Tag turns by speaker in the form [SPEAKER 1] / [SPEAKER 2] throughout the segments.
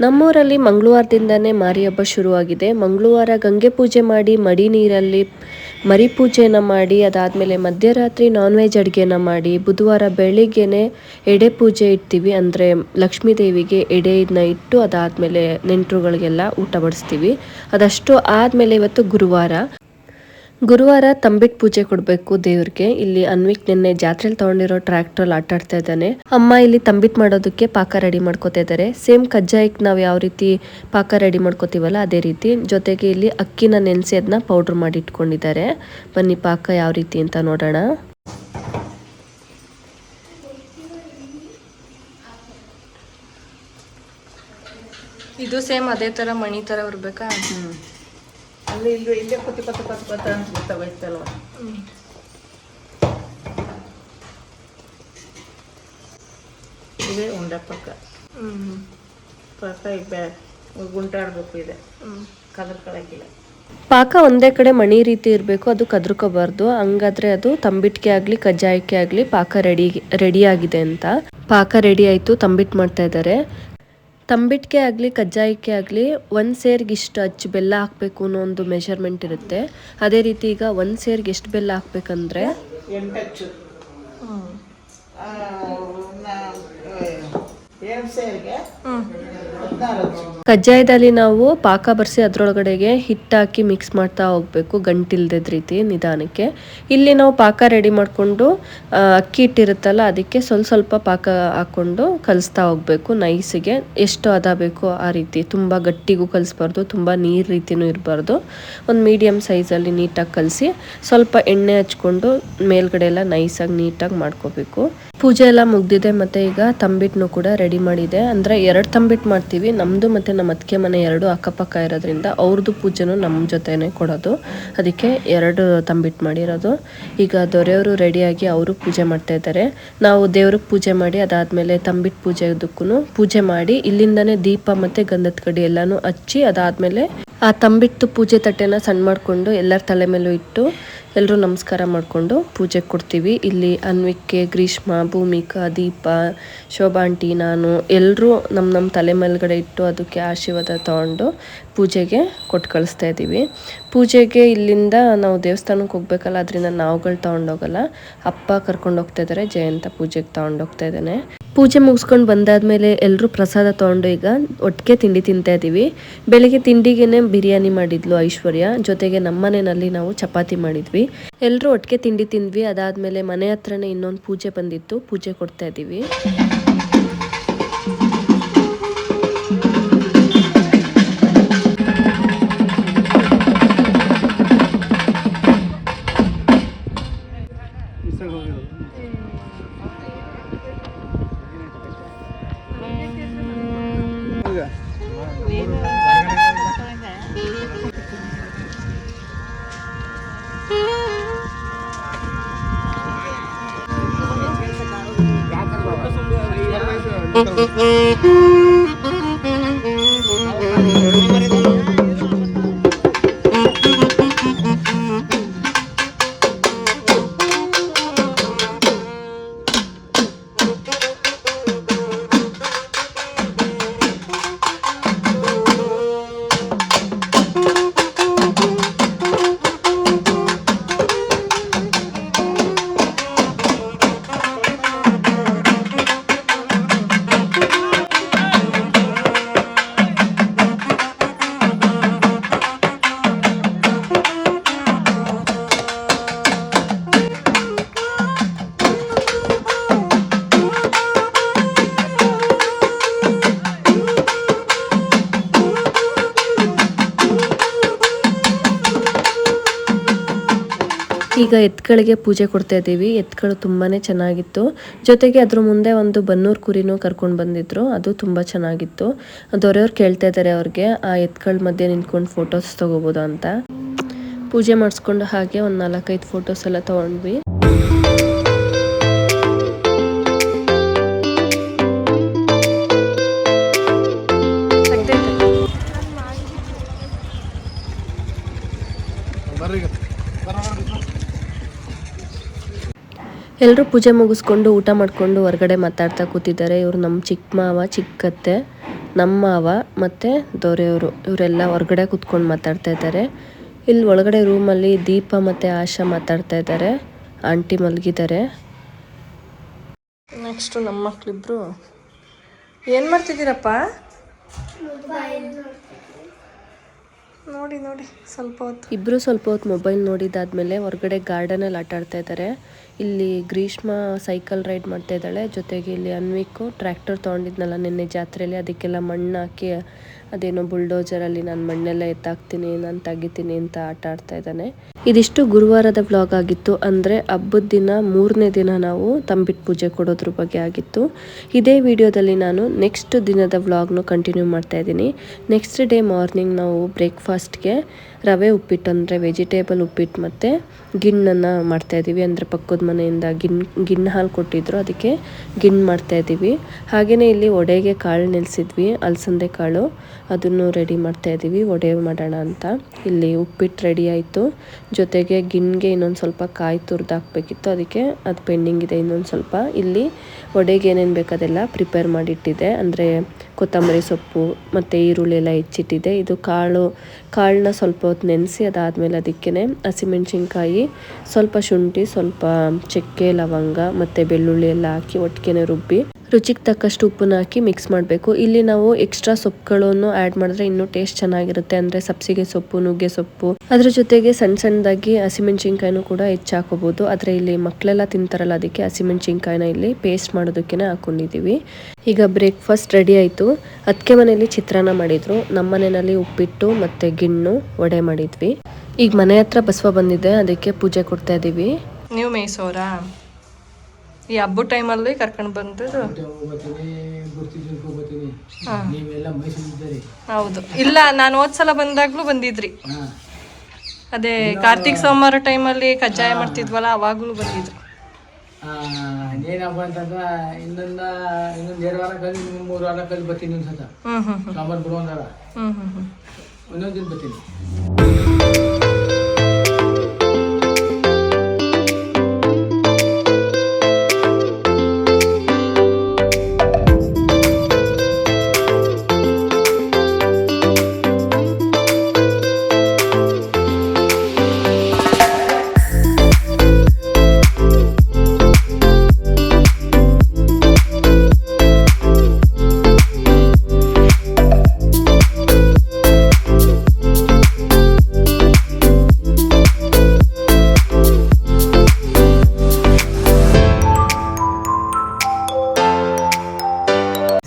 [SPEAKER 1] ನಮ್ಮೂರಲ್ಲಿ ಮಂಗಳವಾರದಿಂದನೇ ಮಾರಿ ಹಬ್ಬ ಶುರುವಾಗಿದೆ. ಮಂಗಳವಾರ ಗಂಗೆ ಪೂಜೆ ಮಾಡಿ, ಮಡಿ ನೀರಲ್ಲಿ ಮರಿ ಪೂಜೆನ ಮಾಡಿ, ಅದಾದಮೇಲೆ ಮಧ್ಯರಾತ್ರಿ ನಾನ್ ವೆಜ್ ಅಡುಗೆನ ಮಾಡಿ, ಬುಧವಾರ ಬೆಳಿಗ್ಗೆನೆ ಎಡೆ ಪೂಜೆ ಇಡ್ತೀವಿ. ಅಂದರೆ ಲಕ್ಷ್ಮೀ ದೇವಿಗೆ ಎಡೆಯನ್ನ ಇಟ್ಟು, ಅದಾದಮೇಲೆ ನೆಂಟರುಗಳಿಗೆಲ್ಲ ಊಟ ಬಡಿಸ್ತೀವಿ. ಅದಷ್ಟು ಆದಮೇಲೆ ಇವತ್ತು ಗುರುವಾರ. ಗುರುವಾರ ತಂಬಿಟ್ ಪೂಜೆ ಕೊಡಬೇಕು ದೇವ್ರಿಗೆ. ಇಲ್ಲಿ ಅನ್ವಿಕ್ ನಿನ್ನೆ ಜಾತ್ರೆಲಿ ತಗೊಂಡಿರೋ ಟ್ರ್ಯಾಕ್ಟ್ರಲ್ಲಿ ಆಟ ಆಡ್ತಾ ಇದ್ದಾನೆ. ಅಮ್ಮ ಇಲ್ಲಿ ತಂಬಿಟ್ ಮಾಡೋದಕ್ಕೆ ಪಾಕ ರೆಡಿ ಮಾಡ್ಕೋತಾ ಇದ್ದಾರೆ. ಸೇಮ್ ಕಜ್ಜಾಯಕ್ಕೆ ನಾವು ಯಾವ ರೀತಿ ಪಾಕ ರೆಡಿ ಮಾಡ್ಕೋತೀವಲ್ಲ ಅದೇ ರೀತಿ. ಜೊತೆಗೆ ಇಲ್ಲಿ ಅಕ್ಕಿನ ನೆನೆಸಿ ಅದನ್ನ ಪೌಡ್ರ್ ಮಾಡಿ ಇಟ್ಕೊಂಡಿದ್ದಾರೆ. ಬನ್ನಿ ಪಾಕ ಯಾವ ರೀತಿ ಅಂತ ನೋಡೋಣ.
[SPEAKER 2] ಇದು ಸೇಮ್ ಅದೇ ತರ ಮಣಿ ತರ ಬರ್ಬೇಕಾ?
[SPEAKER 3] ಅಲ್ಲಿ ಇಲ್ಲಿ ಇಲ್ಲೇ ಕೊತ್ತಿ ಕೊತ್ತ ಕೊತ್ತ ಕೊತ್ತ ಅಂತ ಗೊತ್ತಾಗೋಯ್ತಲ್ವ ಇದೇ ಉಂಡೆ ಪಕ್ಕ. ಪಕ್ಕ ಇಬ್ಬೆ ಗುಂಟಾಡಬೇಕು ಇದೆ. ಕದರ್ಕೊಳಕ್ಕಿಲ್ಲ.
[SPEAKER 1] ಪಾಕ ಒಂದೇ ಕಡೆ ಮಣಿ ರೀತಿ ಇರಬೇಕು, ಅದು ಕದ್ರಕೋಬಾರ್ದು. ಹಂಗಾದ್ರೆ ಅದು ತಂಬಿಟ್ಕೆ ಆಗಲಿ, ಕಜ್ಜಾಯಕ್ಕೆ ಆಗಲಿ ಪಾಕ ರೆಡಿ ರೆಡಿ ಆಗಿದೆ ಅಂತ. ಪಾಕ ರೆಡಿ ಆಯಿತು, ತಂಬಿಟ್ ಮಾಡ್ತಾ ಇದ್ದಾರೆ. ತಂಬಿಟ್ಗೆ ಆಗಲಿ ಕಜ್ಜಾಯಕ್ಕೆ ಆಗಲಿ ಒಂದು ಸೇರಿಗೆ ಇಷ್ಟು ಅಚ್ಚು ಬೆಲ್ಲ ಹಾಕಬೇಕು ಅನ್ನೋ ಒಂದು ಮೆಷರ್ಮೆಂಟ್ ಇರುತ್ತೆ. ಅದೇ ರೀತಿ ಈಗ ಒಂದು ಸೇರಿಗೆ ಎಷ್ಟು ಬೆಲ್ಲ ಹಾಕ್ಬೇಕಂದ್ರೆ ಕಜ್ಜಾಯದಲ್ಲಿ ನಾವು ಪಾಕ ಬರ್ಸಿ ಅದರೊಳಗಡೆಗೆ ಹಿಟ್ಟಾಕಿ ಮಿಕ್ಸ್ ಮಾಡ್ತಾ ಹೋಗ್ಬೇಕು, ಗಂಟಿಲ್ದದ ರೀತಿ ನಿಧಾನಕ್ಕೆ. ಇಲ್ಲಿ ನಾವು ಪಾಕ ರೆಡಿ ಮಾಡಿಕೊಂಡು ಅಕ್ಕಿ ಹಿಟ್ಟಿರುತ್ತಲ್ಲ, ಅದಕ್ಕೆ ಸ್ವಲ್ಪ ಸ್ವಲ್ಪ ಪಾಕ ಹಾಕ್ಕೊಂಡು ಕಲಿಸ್ತಾ ಹೋಗ್ಬೇಕು ನೈಸಿಗೆ. ಎಷ್ಟು ಅದ ಬೇಕೋ ಆ ರೀತಿ, ತುಂಬ ಗಟ್ಟಿಗೂ ಕಲಿಸ್ಬಾರ್ದು, ತುಂಬ ನೀರು ರೀತಿನೂ ಇರಬಾರ್ದು. ಒಂದು ಮೀಡಿಯಮ್ ಸೈಜಲ್ಲಿ ನೀಟಾಗಿ ಕಲಸಿ, ಸ್ವಲ್ಪ ಎಣ್ಣೆ ಹಚ್ಕೊಂಡು ಮೇಲ್ಗಡೆ ಎಲ್ಲ ನೈಸಾಗಿ ನೀಟಾಗಿ ಮಾಡ್ಕೋಬೇಕು. ಪೂಜೆ ಎಲ್ಲ ಮುಗ್ದಿದೆ ಮತ್ತೆ ಈಗ ತಂಬಿಟ್ನು ಕೂಡ ರೆಡಿ ಮಾಡಿದೆ. ಅಂದ್ರೆ ಎರಡು ತಂಬಿಟ್ ಮಾಡ್ತೀವಿ. ನಮ್ದು ಮತ್ತೆ ನಮ್ಮ ಅತ್ತಿಗೆ ಮನೆ ಎರಡು ಅಕ್ಕಪಕ್ಕ ಇರೋದ್ರಿಂದ ಅವ್ರದ್ದು ಪೂಜೆನೂ ನಮ್ಮ ಜೊತೆನೆ ಕೊಡೋದು. ಅದಕ್ಕೆ ಎರಡು ತಂಬಿಟ್ ಮಾಡಿರೋದು. ಈಗ ದೊರೆಯವರು ರೆಡಿಯಾಗಿ ಅವರು ಪೂಜೆ ಮಾಡ್ತಾ ಇದ್ದಾರೆ. ನಾವು ದೇವ್ರಿಗೆ ಪೂಜೆ ಮಾಡಿ ಅದಾದ್ಮೇಲೆ ತಂಬಿಟ್ ಪೂಜೆದಕ್ಕೂ ಪೂಜೆ ಮಾಡಿ ಇಲ್ಲಿಂದನೇ ದೀಪ ಮತ್ತೆ ಗಂಧದ ಕಡಿ ಎಲ್ಲಾನು ಹಚ್ಚಿ ಅದಾದ್ಮೇಲೆ ಆ ತಂಬಿಟ್ಟು ಪೂಜೆ ತಟ್ಟೆನ ಸಣ್ಣ ಮಾಡಿಕೊಂಡು ಎಲ್ಲರ ತಲೆ ಮೇಲೂ ಇಟ್ಟು ಎಲ್ಲರೂ ನಮಸ್ಕಾರ ಮಾಡಿಕೊಂಡು ಪೂಜೆ ಕೊಡ್ತೀವಿ. ಇಲ್ಲಿ ಅನ್ವಿಕೆ, ಗ್ರೀಷ್ಮ, ಭೂಮಿಕಾ, ದೀಪ, ಶೋಭಾ ಆಂಟಿ, ನಾನು ಎಲ್ಲರೂ ನಮ್ಮ ನಮ್ಮ ತಲೆ ಮೇಲ್ಗಡೆ ಇಟ್ಟು ಅದಕ್ಕೆ ಆಶೀರ್ವಾದ ತಗೊಂಡು ಪೂಜೆಗೆ ಕೊಟ್ಟು ಕಳಿಸ್ತಾ ಇದ್ದೀವಿ. ಪೂಜೆಗೆ ಇಲ್ಲಿಂದ ನಾವು ದೇವಸ್ಥಾನಕ್ಕೆ ಹೋಗ್ಬೇಕಲ್ಲ, ಅದರಿಂದ ನಾವುಗಳು ತೊಗೊಂಡೋಗಲ್ಲ. ಅಪ್ಪ ಕರ್ಕೊಂಡು ಹೋಗ್ತಾ ಇದ್ದಾರೆ, ಜಯಂತ ಪೂಜೆಗೆ ತೊಗೊಂಡೋಗ್ತಾ ಇದ್ದಾನೆ. ಪೂಜೆ ಮುಗಿಸ್ಕೊಂಡು ಬಂದಾದಮೇಲೆ ಎಲ್ಲರೂ ಪ್ರಸಾದ ತೊಗೊಂಡು ಈಗ ಒಟ್ಟಿಗೆ ತಿಂಡಿ ತಿಂತಾ ಇದ್ದೀವಿ ಬೆಳಿಗ್ಗೆ ತಿಂಡಿಗೇನೆ ಬಿರಿಯಾನಿ ಮಾಡಿದ್ಲು ಐಶ್ವರ್ಯ. ಜೊತೆಗೆ ನಮ್ಮ ಮನೆಯಲ್ಲಿ ನಾವು ಚಪಾತಿ ಮಾಡಿದ್ವಿ. ಎಲ್ಲರೂ ಒಟ್ಟಿಗೆ ತಿಂಡಿ ತಿಂದ್ವಿ. ಅದಾದಮೇಲೆ ಮನೆ ಹತ್ರನೇ ಇನ್ನೊಂದು ಪೂಜೆ ಬಂದಿತ್ತು. ಪೂಜೆ ಕೊಡ್ತಾ ಇದ್ದೀವಿ Thank you. ಈಗ ಎತ್ಗಳಿಗೆ ಪೂಜೆ ಕೊಡ್ತಾ ಇದ್ದೀವಿ. ಎತ್ಗಳು ತುಂಬಾ ಚೆನ್ನಾಗಿತ್ತು. ಜೊತೆಗೆ ಅದ್ರ ಮುಂದೆ ಒಂದು ಬನ್ನೂರು ಕುರಿನೂ ಕರ್ಕೊಂಡು ಬಂದಿದ್ರು. ಅದು ತುಂಬ ಚೆನ್ನಾಗಿತ್ತು. ದೊರೆಯವ್ರು ಕೇಳ್ತಾ ಇದ್ದಾರೆ ಅವ್ರಿಗೆ, ಆ ಎತ್ಗಳ ಮಧ್ಯೆ ನಿಂತ್ಕೊಂಡು ಫೋಟೋಸ್ ತಗೋಬೋದು ಅಂತ. ಪೂಜೆ ಮಾಡಿಸ್ಕೊಂಡು ಹಾಗೆ ಒಂದು ನಾಲ್ಕೈದು ಫೋಟೋಸ್ ಎಲ್ಲ ತೊಗೊಂಡ್ವಿ. ಎಲ್ಲರೂ ಪೂಜೆ ಮುಗಿಸ್ಕೊಂಡು ಊಟ ಮಾಡಿಕೊಂಡು ಹೊರಗಡೆ ಮಾತಾಡ್ತಾ ಕೂತಿದ್ದಾರೆ. ಇವರು ನಮ್ಮ ಚಿಕ್ಕ ಮಾವ ಚಿಕ್ಕತ್ತೆ ನಮ್ಮ ಮಾವ ಮತ್ತು ದೊರೆಯವರು. ಇವರೆಲ್ಲ ಹೊರಗಡೆ ಕೂತ್ಕೊಂಡು ಮಾತಾಡ್ತಾ ಇದ್ದಾರೆ. ಇಲ್ಲಿ ಒಳಗಡೆ ರೂಮಲ್ಲಿ ದೀಪ ಮತ್ತು ಆಶಾ ಮಾತಾಡ್ತಾ ಇದ್ದಾರೆ. ಆಂಟಿ ಮಲಗಿದ್ದಾರೆ.
[SPEAKER 2] ನೆಕ್ಸ್ಟು ನಮ್ಮ ಮಕ್ಳಿಬ್ರು. ಏನು ಮಾಡ್ತಿದ್ದೀರಪ್ಪ? ನೋಡಿ ನೋಡಿ, ಸ್ವಲ್ಪ ಹೊತ್ತು.
[SPEAKER 1] ಇಬ್ಬರು ಸ್ವಲ್ಪ ಹೊತ್ತು ಮೊಬೈಲ್ ನೋಡಿದಾದ್ಮೇಲೆ ಹೊರಗಡೆ ಗಾರ್ಡನಲ್ಲಿ ಆಟ ಆಡ್ತಾ ಇದ್ದಾರೆ. ಇಲ್ಲಿ ಗ್ರೀಷ್ಮ ಸೈಕಲ್ ರೈಡ್ ಮಾಡ್ತಾ ಇದ್ದಾಳೆ. ಜೊತೆಗೆ ಇಲ್ಲಿ ಅನ್ವಿಕು ಟ್ರ್ಯಾಕ್ಟರ್ ತೊಗೊಂಡಿದ್ನಲ್ಲ ನಿನ್ನೆ ಜಾತ್ರೆಯಲ್ಲಿ. ಅದಕ್ಕೆಲ್ಲ ಮಣ್ಣು ಹಾಕಿ, ಅದೇನೋ ಬುಲ್ಡೋಜರಲ್ಲಿ ನಾನು ಮಣ್ಣೆಲ್ಲ ಎತ್ತಾಕ್ತೀನಿ, ನಾನು ತೆಗಿತೀನಿ ಅಂತ ಆಟ ಆಡ್ತಾ ಇದ್ದಾನೆ. ಇದಿಷ್ಟು ಗುರುವಾರದ ವ್ಲಾಗ್ ಆಗಿತ್ತು. ಅಂದರೆ ಹಬ್ಬದ ದಿನ ಮೂರನೇ ದಿನ ನಾವು ತಂಬಿಟ್ಟು ಪೂಜೆ ಕೊಡೋದ್ರ ಬಗ್ಗೆ ಆಗಿತ್ತು. ಇದೇ ವಿಡಿಯೋದಲ್ಲಿ ನಾನು ನೆಕ್ಸ್ಟ್ ದಿನದ ವ್ಲಾಗ್ನು ಕಂಟಿನ್ಯೂ ಮಾಡ್ತಾ ಇದ್ದೀನಿ. ನೆಕ್ಸ್ಟ್ ಡೇ ಮಾರ್ನಿಂಗ್ ನಾವು ಬ್ರೇಕ್ಫಾಸ್ಟ್ಗೆ ರವೆ ಉಪ್ಪಿಟ್ಟು, ಅಂದರೆ ವೆಜಿಟೇಬಲ್ ಉಪ್ಪಿಟ್ಟು ಮತ್ತು ಗಿಣ್ಣನ್ನು ಮಾಡ್ತಾ ಇದ್ದೀವಿ. ಅಂದರೆ ಪಕ್ಕದ ಮನೆಯಿಂದ ಗಿಣ್, ಗಿಣ್ಣು ಹಾಲು ಕೊಟ್ಟಿದ್ರು, ಅದಕ್ಕೆ ಗಿಣ್ಣು ಮಾಡ್ತಾ ಇದ್ದೀವಿ. ಹಾಗೆಯೇ ಇಲ್ಲಿ ಒಡೆಗೆ ಕಾಳು ನೆಲೆಸಿದ್ವಿ, ಅಲಸಂದೆ ಕಾಳು, ಅದನ್ನು ರೆಡಿ ಮಾಡ್ತಾ ಇದ್ದೀವಿ. ಒಡೆ ಮಾಡೋಣ ಅಂತ. ಇಲ್ಲಿ ಉಪ್ಪಿಟ್ಟು ರೆಡಿ ಆಯಿತು. ಜೊತೆಗೆ ಗಿಣ್ಗೆ ಇನ್ನೊಂದು ಸ್ವಲ್ಪ ಕಾಯಿ ತುರ್ದು ಹಾಕ್ಬೇಕಿತ್ತು. ಅದಕ್ಕೆ ಅದು ಪೆಂಡಿಂಗ್ ಇದೆ ಇನ್ನೊಂದು ಸ್ವಲ್ಪ. ಇಲ್ಲಿ ವಡೆಗೆ ಏನೇನು ಬೇಕು ಅದೆಲ್ಲ ಪ್ರಿಪೇರ್ ಮಾಡಿಟ್ಟಿದೆ. ಅಂದರೆ ಕೊತ್ತಂಬರಿ ಸೊಪ್ಪು, ಮತ್ತು ಈರುಳ್ಳಿ ಎಲ್ಲ ಹೆಚ್ಚಿಟ್ಟಿದೆ. ಇದು ಕಾಳು, ಕಾಳನ್ನ ಸ್ವಲ್ಪ ಹೊತ್ತು ನೆನೆಸಿ ಅದಾದಮೇಲೆ ಅದಕ್ಕೇ ಹಸಿಮೆಣ್ಸಿನ್ಕಾಯಿ, ಸ್ವಲ್ಪ ಶುಂಠಿ, ಸ್ವಲ್ಪ ಚಕ್ಕೆ, ಲವಂಗ, ಮತ್ತು ಬೆಳ್ಳುಳ್ಳಿ ಎಲ್ಲ ಹಾಕಿ ಒಟ್ಟಿಗೆ ರುಬ್ಬಿ ರುಚಿಗೆ ತಕ್ಕಷ್ಟು ಉಪ್ಪನ್ನ ಹಾಕಿ ಮಿಕ್ಸ್ ಮಾಡಬೇಕು. ಇಲ್ಲಿ ನಾವು ಎಕ್ಸ್ಟ್ರಾ ಸೊಪ್ಪುಗಳನ್ನು ಆ್ಯಡ್ ಮಾಡಿದ್ರೆ ಇನ್ನೂ ಟೇಸ್ಟ್ ಚೆನ್ನಾಗಿರುತ್ತೆ. ಅಂದರೆ ಸಬ್ಸಿಗೆ ಸೊಪ್ಪು, ನುಗ್ಗೆ ಸೊಪ್ಪು. ಅದ್ರ ಜೊತೆಗೆ ಸಣ್ಣ ಸಣ್ಣದಾಗಿ ಹಸಿಮೆಣ್ಸಿನ್ಕಾಯಿನೂ ಕೂಡ ಹೆಚ್ಚು ಹಾಕೋಬೋದು. ಆದರೆ ಇಲ್ಲಿ ಮಕ್ಕಳೆಲ್ಲ ತಿಂತಾರಲ್ಲ, ಅದಕ್ಕೆ ಹಸಿಮೆಣ್ಸಿನ್ಕಾಯಿನ ಇಲ್ಲಿ ಪೇಸ್ಟ್ ಮಾಡೋದಕ್ಕೆ ಹಾಕೊಂಡಿದ್ದೀವಿ ಈಗ ಬ್ರೇಕ್ಫಾಸ್ಟ್ ರೆಡಿ ಆಯಿತು. ಅದಕ್ಕೆ ಮನೆಯಲ್ಲಿ ಚಿತ್ರಾನ್ನ ಮಾಡಿದ್ರು. ನಮ್ಮ ಮನೆಯಲ್ಲಿ ಉಪ್ಪಿಟ್ಟು ಮತ್ತು ಗಿಣ್ಣು ವಡೆ ಮಾಡಿದ್ವಿ. ಈಗ ಮನೆ ಹತ್ರ ಬಸವ ಬಂದಿದೆ, ಅದಕ್ಕೆ ಪೂಜೆ ಕೊಡ್ತಾ ಇದ್ದೀವಿ
[SPEAKER 2] ನೀವು ಮೇಯ್ಸೋರಾ ಈ ಹಬ್ಬ ಟೈಮಲ್ಲಿ ಕರ್ಕೊಂಡು ಬಂದು
[SPEAKER 3] ಹೋಗ್ಬತ್ತೀನಿ ಗುರ್ತಿದ್ದಕ್ಕೆ ಹೋಗ್ಬತ್ತೀನಿ. ನೀವೆಲ್ಲ ಮೈಸೂರಿದ್ದೀರಿ
[SPEAKER 2] ಹೌದು. ಇಲ್ಲ ನಾನು ಹೋದ್ಸಲ ಬಂದಾಗ್ಲೂ ಬಂದಿದ್ರಿ. ಅದೇ ಕಾರ್ತಿಕ್ ಸೋಮವಾರ ಟೈಮಲ್ಲಿ ಕಜ್ಜಾಯ ಮಾಡ್ತಿದ್ವಲ್ಲ ಅವಾಗ್ಲೂ ಬಂದಿದ್ರು.
[SPEAKER 3] ಏನಪ್ಪ ಅಂತಂದ್ರೆ ಇನ್ನೊಂದು ಇನ್ನೊಂದು ಎರಡು ವಾರ ಕಲಿ ಮೂರು ವಾರ ಕಲಿ ಬರ್ತೀನಿ ಒಂದು ಸತ
[SPEAKER 2] ಹ್ಮ್ ಹ್ಮ್ ಹ್ಮ್.
[SPEAKER 3] ಸಾಂಬಾರು ಬಿಡುವಂದಾರ
[SPEAKER 2] ಹ್ಮ್ ಹ್ಮ್ ಹ್ಮ್.
[SPEAKER 3] ಇನ್ನೊಂದು ದಿನ ಬರ್ತೀನಿ.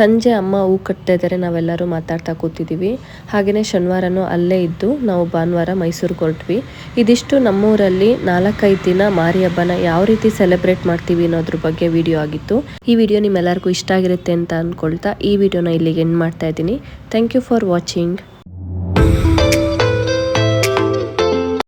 [SPEAKER 1] ಸಂಜೆ ಅಮ್ಮ ಹೂ ಕಟ್ಟಿದರೆ ನಾವೆಲ್ಲರೂ ಮಾತಾಡ್ತಾ ಕೂತಿದ್ದೀವಿ. ಹಾಗೆಯೇ ಶನಿವಾರನೂ ಅಲ್ಲೇ ಇದ್ದು ನಾವು ಭಾನುವಾರ ಮೈಸೂರಿಗೆ ಹೊರಟ್ವಿ ಇದಿಷ್ಟು ನಮ್ಮೂರಲ್ಲಿ ನಾಲ್ಕೈದು ದಿನ ಮಾರಿ ಹಬ್ಬನ ಯಾವ ರೀತಿ ಸೆಲೆಬ್ರೇಟ್ ಮಾಡ್ತೀವಿ ಅನ್ನೋದ್ರ ಬಗ್ಗೆ ವಿಡಿಯೋ ಆಗಿತ್ತು. ಈ ವಿಡಿಯೋ ನಿಮ್ಮೆಲ್ಲರಿಗೂ ಇಷ್ಟ ಆಗಿರುತ್ತೆ ಅಂತ ಅಂದ್ಕೊಳ್ತಾ ಈ ವಿಡಿಯೋನ ಇಲ್ಲಿಗೆ ಎಂಡ್ ಮಾಡ್ತಾ ಇದ್ದೀನಿ. Thank you for watching.